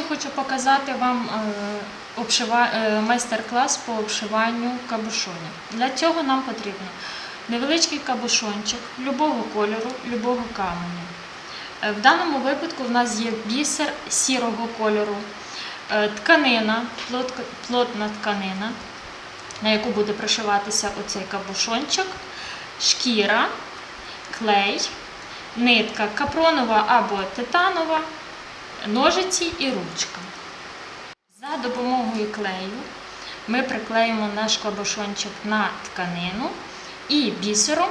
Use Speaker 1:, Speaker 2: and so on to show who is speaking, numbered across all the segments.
Speaker 1: Сьогодні хочу показати вам е, е, майстер-клас по обшиванню кабушонів. Для цього нам потрібно невеличкий кабушончик любого кольору, любого каменю. Е, В даному випадку в нас є бісер сірого кольору, тканина, плотна тканина, на яку буде пришиватися оцей кабушончик, шкіра, клей, нитка капронова або титанова, ножиці і ручка. За допомогою клею ми приклеїмо наш кабошончик на тканину і бісером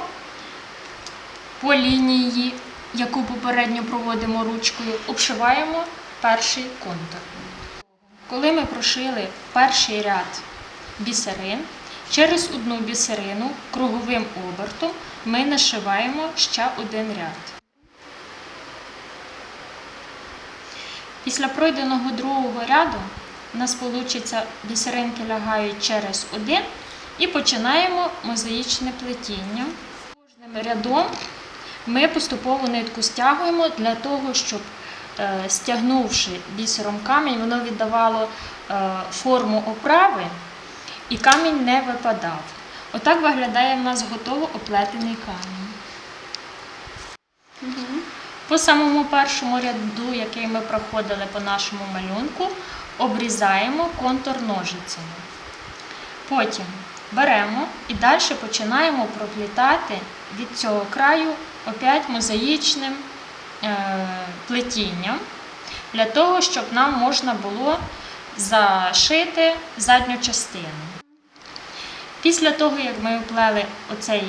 Speaker 1: по лінії, яку попередньо проводимо ручкою, обшиваємо перший контур. Коли ми прошили перший ряд бісерин, через одну бісерину круговим обертом ми нашиваємо ще один ряд. Після пройденого другого ряду у нас вийде бісеринки лягають через один і починаємо мозаїчне плетіння. Кожним рядом ми поступово нитку стягуємо для того, щоб е, стягнувши бісером камінь, воно віддавало е, форму оправи і камінь не випадав. Отак виглядає в нас готово оплетений камінь. По самому першому ряду, який ми проходили по нашому малюнку, обрізаємо контур ножицями. Потім беремо і далі починаємо проплітати від цього краю опять мозаїчним е, плетінням, для того, щоб нам можна було зашити задню частину. Після того, як ми оплели оцей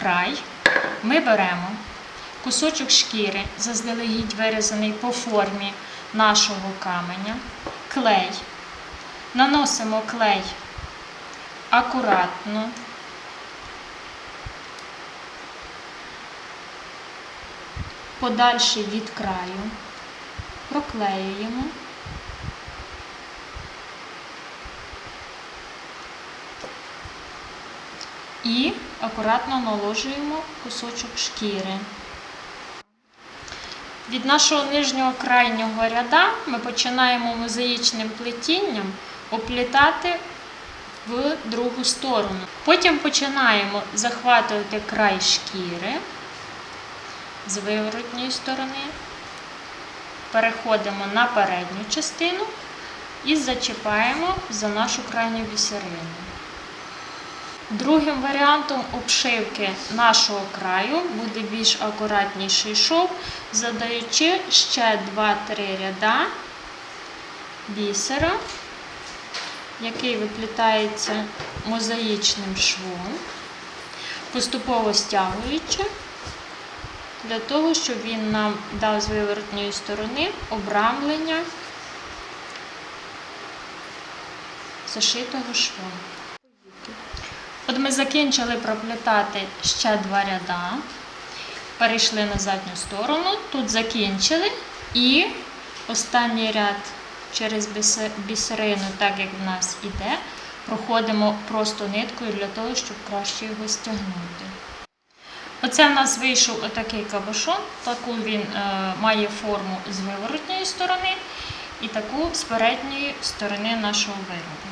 Speaker 1: край, ми беремо кусочок шкіри, заздалегідь вирізаний по формі нашого каменя, клей. Наносимо клей акуратно. Подальше від краю, проклеюємо. І акуратно наложуємо кусочок шкіри. Від нашого нижнього крайнього ряда ми починаємо мозаїчним плетінням оплітати в другу сторону. Потім починаємо захватувати край шкіри з виворотньої сторони, переходимо на передню частину і зачіпаємо за нашу крайню бісерину. Другим варіантом обшивки нашого краю буде більш акуратніший шов, задаючи ще 2-3 ряда бісера, який виплітається мозаїчним швом, поступово стягуючи, для того, щоб він нам дав з виворотньої сторони обрамлення зашитого швом. От ми закінчили проплітати ще два ряда, перейшли на задню сторону, тут закінчили і останній ряд через бісерину, так як в нас іде, проходимо просто ниткою для того, щоб краще його стягнути. Оце в нас вийшов отакий кабошон, таку він е, має форму з виворотньої сторони і таку з передньої сторони нашого виробу.